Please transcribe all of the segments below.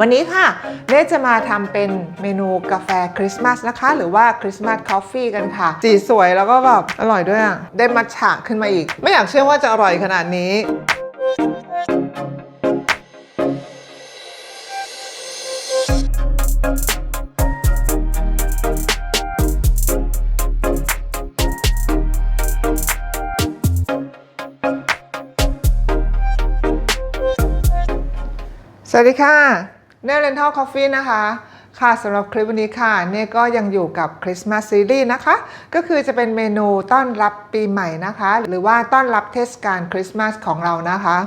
วันนี้ค่ะเน่จะมาทำเป็นเมนูกาแฟคริสต์มาสนะคะ หรือว่าคริสต์มาสคอฟฟี่กันค่ะ สีสวยแล้วก็แบบอร่อยด้วยอะ ได้มัทฉะขึ้นมาอีก ไม่อยากเชื่อว่าจะอร่อยขนาดนี้สวัสดีค่ะ เน่เรนทัลคอฟฟี่นะคะ ค่ะสำหรับคลิปวันนี้ค่ะ เน่ก็ยังอยู่กับคริสต์มาสซีรีส์นะคะ ก็คือจะเป็นเมนูต้อนรับปีใหม่นะคะ หรือว่าต้อนรับเทศกาลคริสต์มาสของเรานะคะ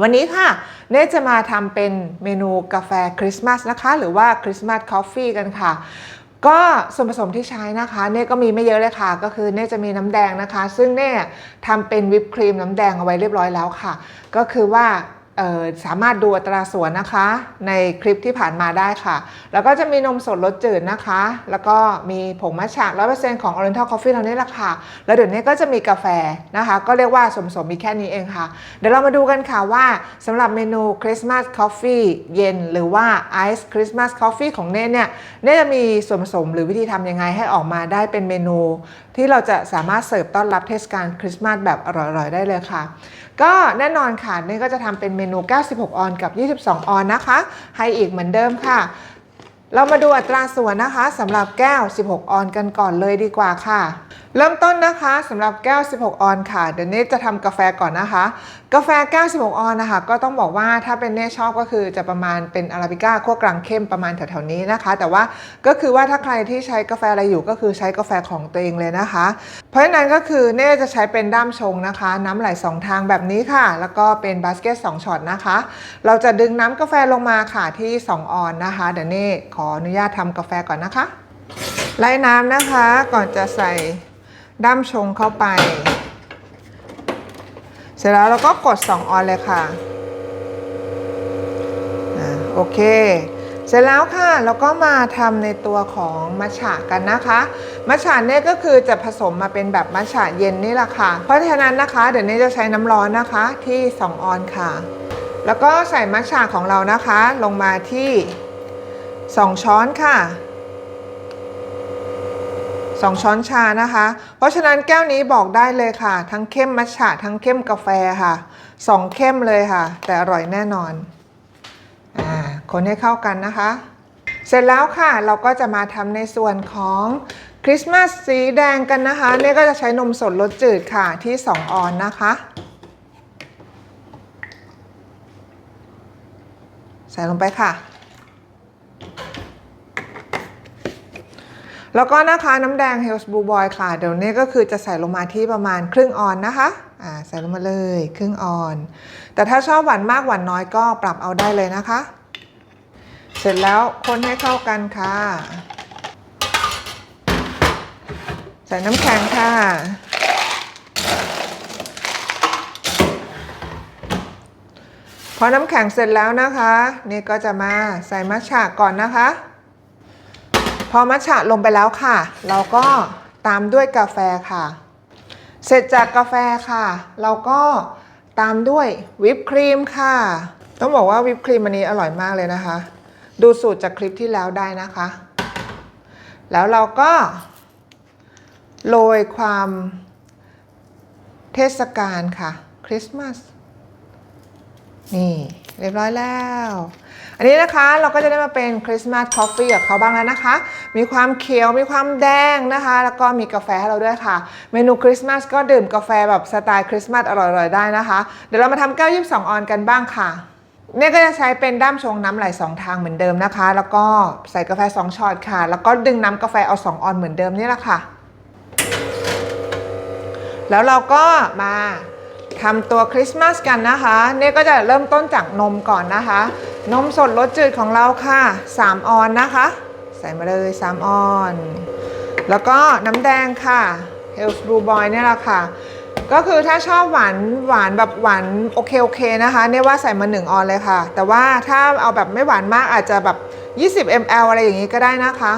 วันนี้ค่ะ เน่จะมาทำเป็นเมนูกาแฟคริสต์มาสนะคะ หรือว่าคริสต์มาสคอฟฟี่กันค่ะ ก็ส่วนผสมที่ใช้นะคะ เน่ก็มีไม่เยอะเลยค่ะ ก็คือเน่จะมีน้ำแดงนะคะ ซึ่งเน่ทำเป็นวิปครีมน้ำแดงเอาไว้เรียบร้อยแล้วค่ะ ก็คือว่า สามารถดูอัตราส่วนนะคะ ในคลิปที่ผ่านมาได้ค่ะ แล้วก็จะมีนมสดรสจืดนะคะ แล้วก็มีผงมัทฉะ100%ของ Oriental Coffee เรานี่แหละค่ะ แล้วเดี๋ยวนี้ก็จะมีกาแฟนะคะ ก็เรียกว่าส่วนผสมมีแค่นี้เองค่ะ เดี๋ยวเรามาดูกันค่ะว่าสำหรับเมนู Christmas Coffee เย็น หรือว่า Ice Christmas Coffee ของเน่เนี่ยเน่จะมีส่วนผสมหรือวิธีทำยังไงให้ออกมาได้เป็นเมนู ที่เราจะสามารถเสิร์ฟต้อนรับเทศกาลคริสต์มาสแบบอร่อยๆได้เลยค่ะ ก็แน่นอนค่ะเน่ก็จะทำเป็นเมนู 96 ออนกับ 22 ออนนะคะ ให้อีกเหมือนเดิมค่ะ เรามาดูอัตราส่วนนะคะสำหรับแก้ว 16 ออนกันก่อนเลยดีกว่าค่ะ เริ่มต้นนะคะสำหรับแก้ว 16 ออนค่ะ เดี๋ยวนี้จะทำกาแฟก่อนนะคะ กาแฟแก้ว 16 ออนนะคะ ก็ต้องบอกว่าถ้าเป็นเน่ชอบก็คือจะประมาณเป็นอาราบิก้าขั้วกลางเข้มประมาณแถวๆนี้นะคะ แต่ว่าก็คือว่าถ้าใครที่ใช้กาแฟอะไรอยู่ก็คือใช้กาแฟของตัวเองเลยนะคะ เพราะฉะนั้นก็คือเน่จะใช้เป็นด้ามชงนะคะ น้ำไหลสองทางแบบนี้ค่ะ แล้วก็เป็นบาสเกต2ช็อตนะคะ เราจะดึงน้ำกาแฟลงมาค่ะที่ 2 ออนนะคะ เดี๋ยวเน่ขออนุญาตทำกาแฟก่อนนะคะไล่น้ำนะคะก่อนจะใส่ ด้ามชงเข้าไป เสร็จแล้วเราก็กด 2 ออนเลยค่ะโอเค เสร็จแล้วค่ะเราก็มาทำในตัวของมัชฉะกันนะคะ มัชฉะเนี่ยก็คือจะผสมมาเป็นแบบมัชฉะเย็นนี่แหละค่ะ เพราะฉะนั้นนะคะ เดี๋ยวนี้จะใช้น้ำร้อนนะคะที่ 2 ออนค่ะ แล้วก็ใส่มัชฉะของเรานะคะ ลงมาที่ 2 ช้อนค่ะ 2 ช้อนชานะคะ เพราะฉะนั้นแก้วนี้บอกได้เลยค่ะ ทั้งเข้มมัทฉะทั้งเข้มกาแฟค่ะ 2 เข้มเลยค่ะ แต่อร่อยแน่นอนอ่าคนให้เข้ากันนะคะ เสร็จแล้วค่ะเราก็จะมาทำในส่วนของคริสต์มาสสีแดงกันนะคะเนี่ยก็จะใช้นมสดรสจืดค่ะที่ 2 ออนนะคะใส่ลงไปค่ะ แล้วก็นะคะน้ำแดง h e l l s Blue Boy ค่ะ เดี๋ยวนี้ก็คือจะใส่ลงมาที่ประมาณครึ่งออนนะคะอ่าใส่ลงมาเลยครึ่งออน แต่ถ้าชอบหวานมากหวานน้อยก็ปรับเอาได้เลยนะคะ เสร็จแล้วคนให้เข้ากันค่ะ ใส่น้ำแข็งค่ะพอน้ำแข็งเสร็จแล้วนะคะ นี่ก็จะมาใส่มัทฉะก่อนนะคะ พอมัทฉะลงไปแล้วค่ะ เราก็ตามด้วยกาแฟค่ะ เสร็จจากกาแฟค่ะ เราก็ตามด้วยวิปครีมค่ะ ต้องบอกว่าวิปครีมอันนี้อร่อยมากเลยนะคะ ดูสูตรจากคลิปที่แล้วได้นะคะ แล้วเราก็โรยความเทศกาลค่ะ คริสต์มาสนี่ เรียบร้อยแล้ว อันนี้นะคะเราก็จะได้มาเป็นคริสต์มาสคอฟฟี่กับเขาบ้างแล้วนะคะ มีความเขียวมีความแดงนะคะ แล้วก็มีกาแฟให้เราด้วยค่ะ เมนูคริสต์มาสก็ดื่มกาแฟแบบสไตล์คริสต์มาสอร่อยๆได้นะคะ เดี๋ยวเรามาทำแก้วยี่สิบสองออนกันบ้างค่ะเนี่ยก็จะใช้เป็นด้ามชงน้ำไหลสองทางเหมือนเดิมนะคะ แล้วก็ใส่กาแฟ2ช็อตค่ะ แล้วก็ดึงน้ำกาแฟเอา2ออนเหมือนเดิมนี่แหละค่ะ แล้วเราก็มา ทำตัวคริสต์มาสกันนะคะเนี่ยก็จะเริ่มต้นจากนมก่อนนะคะ นมสดรสจืดของเราค่ะ 3 ออนนะคะ ใส่มาเลย 3 ออน แล้วก็น้ำแดงค่ะ h e l l s Blue Boy เนี่ยแหละค่ะ ก็คือถ้าชอบหวานหวานแบบหวานโอเคโอเคนะคะเนี่ยว่าใส่มา 1 ออนเลยค่ะ แต่ว่าถ้าเอาแบบไม่หวานมากอาจจะแบบ 20 ml อะไรอย่างนี้ก็ได้นะคะ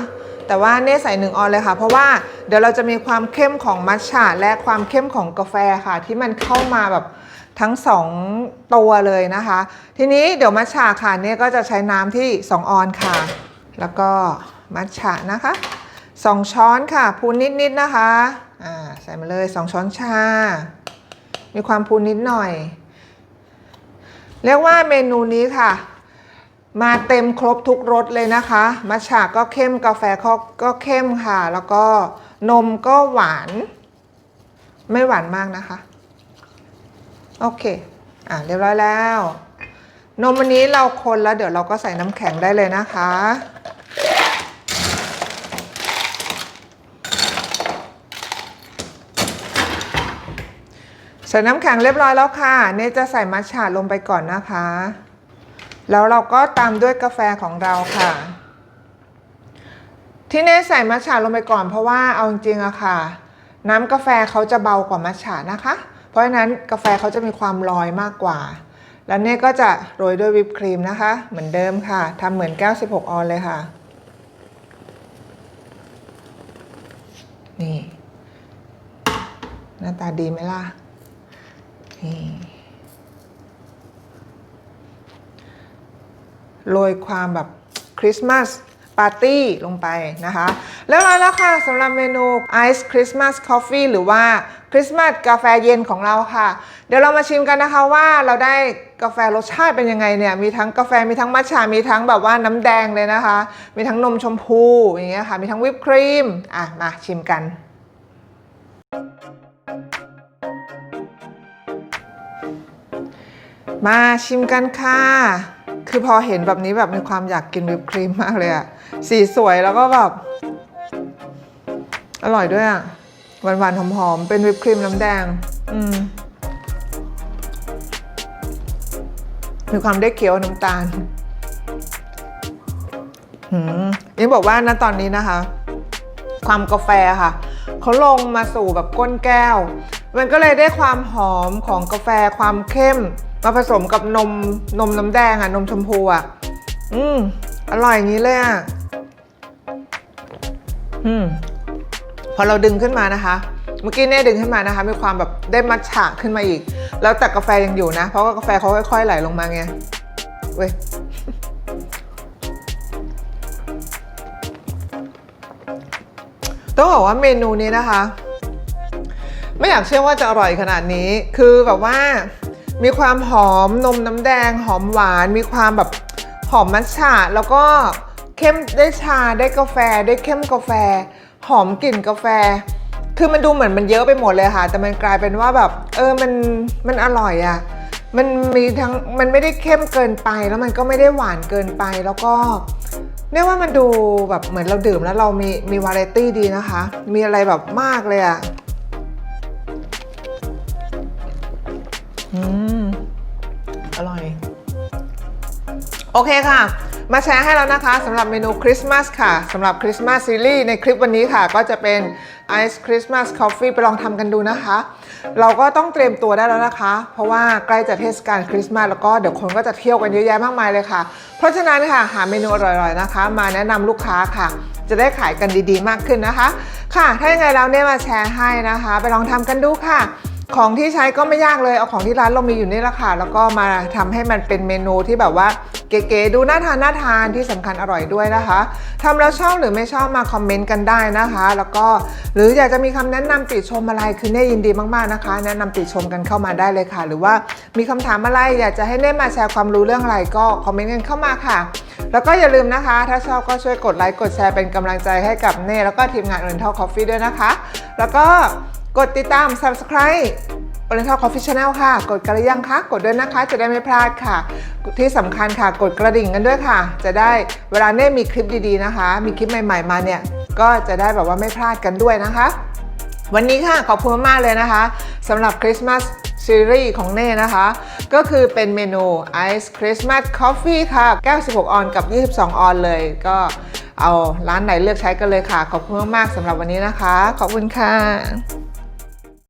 แต่ว่าเน่ใส่1ออนเลยค่ะ เพราะว่าเดี๋ยวเราจะมีความเข้มของมัทฉะและความเข้มของกาแฟค่ะ ที่มันเข้ามาแบบทั้ง 2 ตัวเลยนะคะ ทีนี้เดี๋ยวมัทฉะค่ะเนี่ยก็จะใช้น้ำที่ 2 ออนค่ะ แล้วก็มัทฉะนะคะ 2 ช้อนค่ะ พูนนิดๆนะคะอ่าใส่มาเลย 2 ช้อนชา มีความพูนนิดหน่อย เรียกว่าเมนูนี้ค่ะ มาเต็มครบทุกรสเลยนะคะมัทฉะก็เข้มกาแฟก็ก็เข้มค่ะ แล้วก็นมก็หวาน ไม่หวานมากนะคะ โอเค อะเรียบร้อยแล้ว นมวันนี้เราคนแล้วเดี๋ยวเราก็ใส่น้ำแข็งได้เลยนะคะ ใส่น้ำแข็งเรียบร้อยแล้วค่ะ เน่จะใส่มัทฉะลงไปก่อนนะคะ แล้วเราก็ตามด้วยกาแฟของเราค่ะ ที่เน่ใส่มัทฉะลงไปก่อนเพราะว่าเอาจริงอะค่ะ น้ำกาแฟเขาจะเบากว่ามัทฉะนะคะ เพราะฉะนั้นกาแฟเขาจะมีความลอยมากกว่า แล้วเน่ก็จะโรยด้วยวิปครีมนะคะ เหมือนเดิมค่ะทำเหมือน96ออนเลยค่ะ นี่ หน้าตาดีไหมล่ะนี่ โรยความแบบคริสต์มาสปาร์ตี้ลงไปนะคะ แล้วมาแล้วค่ะสำหรับเมนูไอซ์คริสต์มาสคอฟฟี่หรือว่าคริสต์มาสกาแฟเย็นของเราค่ะ เดี๋ยวเรามาชิมกันนะคะว่าเราได้กาแฟรสชาติเป็นยังไงเนี่ย มีทั้งกาแฟมีทั้งมัทฉะมีทั้งแบบว่าน้ำแดงเลยนะคะ มีทั้งนมชมพูอย่างเงี้ยค่ะ มีทั้งวิปครีม อะ มาชิมกันมาชิมกันค่ะ คือพอเห็นแบบนี้แบบมีความอยากกินวิปครีมมากเลยอะสีสวยแล้วก็แบบ อร่อยด้วยอะหวานๆหอมๆ เป็นวิปครีมน้ำแดง อืมมีความได้เคี้ยวน้ำตาลหืมนี่บอกว่านะตอนนี้นะคะ ความกาแฟค่ะ เขาลงมาสู่แบบก้นแก้ว มันก็เลยได้ความหอมของกาแฟความเข้ม มาผสมกับนมนมน้ำแดงอะนมชมพูอะอืมอร่อยอย่างนี้เลยอะอืมพอเราดึงขึ้นมานะคะ เมื่อกี้เน่ดึงขึ้นมานะคะ มีความแบบได้มัทฉะขึ้นมาอีก แล้วแต่กาแฟยังอยู่นะ เพราะว่ากาแฟเขาค่อย ๆ ไหลลงมาไงเว้ยต้องบอกว่าเมนูนี้นะคะ ไม่อยากเชื่อว่าจะอร่อยขนาดนี้ คือแบบว่า มีความหอมนมน้ำแดงหอมหวาน มีความแบบหอมมัทฉะแล้วก็เข้มได้ชาได้กาแฟได้เข้มกาแฟ หอมกลิ่นกาแฟ คือมันดูเหมือนมันเยอะไปหมดเลยค่ะ แต่มันกลายเป็นว่าแบบเออมันมันอร่อยอะ่ะมันมีทั้งมันไม่ได้เข้มเกินไปแล้วมันก็ไม่ได้หวานเกินไปแล้วก็เนี่ยว่ามันดูแบบเหมือนเราดื่มแล้วเรามีมีวาไรตี้ดีนะคะ มีอะไรแบบมากเลยอะ่ะ อืม อร่อย โอเคค่ะ มาแชร์ให้แล้วนะคะสำหรับเมนูคริสต์มาสค่ะสำหรับคริสต์มาสซีรีส์ในคลิปวันนี้ค่ะ ก็จะเป็นไอซ์คริสต์มาสคอฟฟี่ไปลองทำกันดูนะคะ เราก็ต้องเตรียมตัวได้แล้วนะคะ เพราะว่าใกล้จะเทศกาลคริสต์มาสแล้วก็เดี๋ยวคนก็จะเที่ยวกันเยอะแยะมากมายเลยค่ะ เพราะฉะนั้นค่ะหาเมนูอร่อยๆนะคะ มาแนะนำลูกค้าค่ะจะได้ขายกันดีๆ มากขึ้นนะคะ ค่ะ ถ้ายังไงแล้วเนี่ยมาแชร์ให้นะคะ ไปลองทำกันดูค่ะ ของที่ใช้ก็ไม่ยากเลย เอาของที่ร้านเรามีอยู่นี่แหละค่ะ แล้วก็มาทำให้มันเป็นเมนูที่แบบว่าเก๋ๆดูน่าทานน่าทานที่สำคัญอร่อยด้วยนะคะทำแล้วชอบหรือไม่ชอบมาคอมเมนต์กันได้นะคะ แล้วก็หรืออยากจะมีคำแนะนำติชมอะไรคือเน่ยินดีมากๆนะคะ แนะนำติชมกันเข้ามาได้เลยค่ะ หรือว่ามีคำถามอะไรอยากจะให้เน่มาแชร์ความรู้เรื่องอะไรก็คอมเมนต์กันเข้ามาค่ะ แล้วก็อย่าลืมนะคะ ถ้าชอบก็ช่วยกดไลค์กดแชร์เป็นกำลังใจให้กับเน่แล้วก็ทีมงาน Oriental Coffee ด้วยนะคะ แล้วก็ กดติดตาม subscribe Oriental Coffee Channel ค่ะ กดกระยังคะ กดด้วยนะคะ จะได้ไม่พลาดค่ะ ที่สำคัญค่ะ กดกระดิ่งกันด้วยค่ะ จะได้เวลาเน่มีคลิปดีๆนะคะ มีคลิปใหม่ ๆ มาเนี่ย ก็จะได้แบบว่าไม่พลาดกันด้วยนะคะ วันนี้ค่ะ ขอบคุณมากเลยนะคะสำหรับคริสต์มาสซีรีส์ของเน่นะคะ ก็คือเป็นเมนู Ice Christmas Coffee ค่ะ96ออนกับ 22 ออนเลย ก็เอาร้านไหนเลือกใช้กันเลยค่ะ ขอบคุณมากๆสำหรับวันนี้นะคะ ขอบคุณค่ะ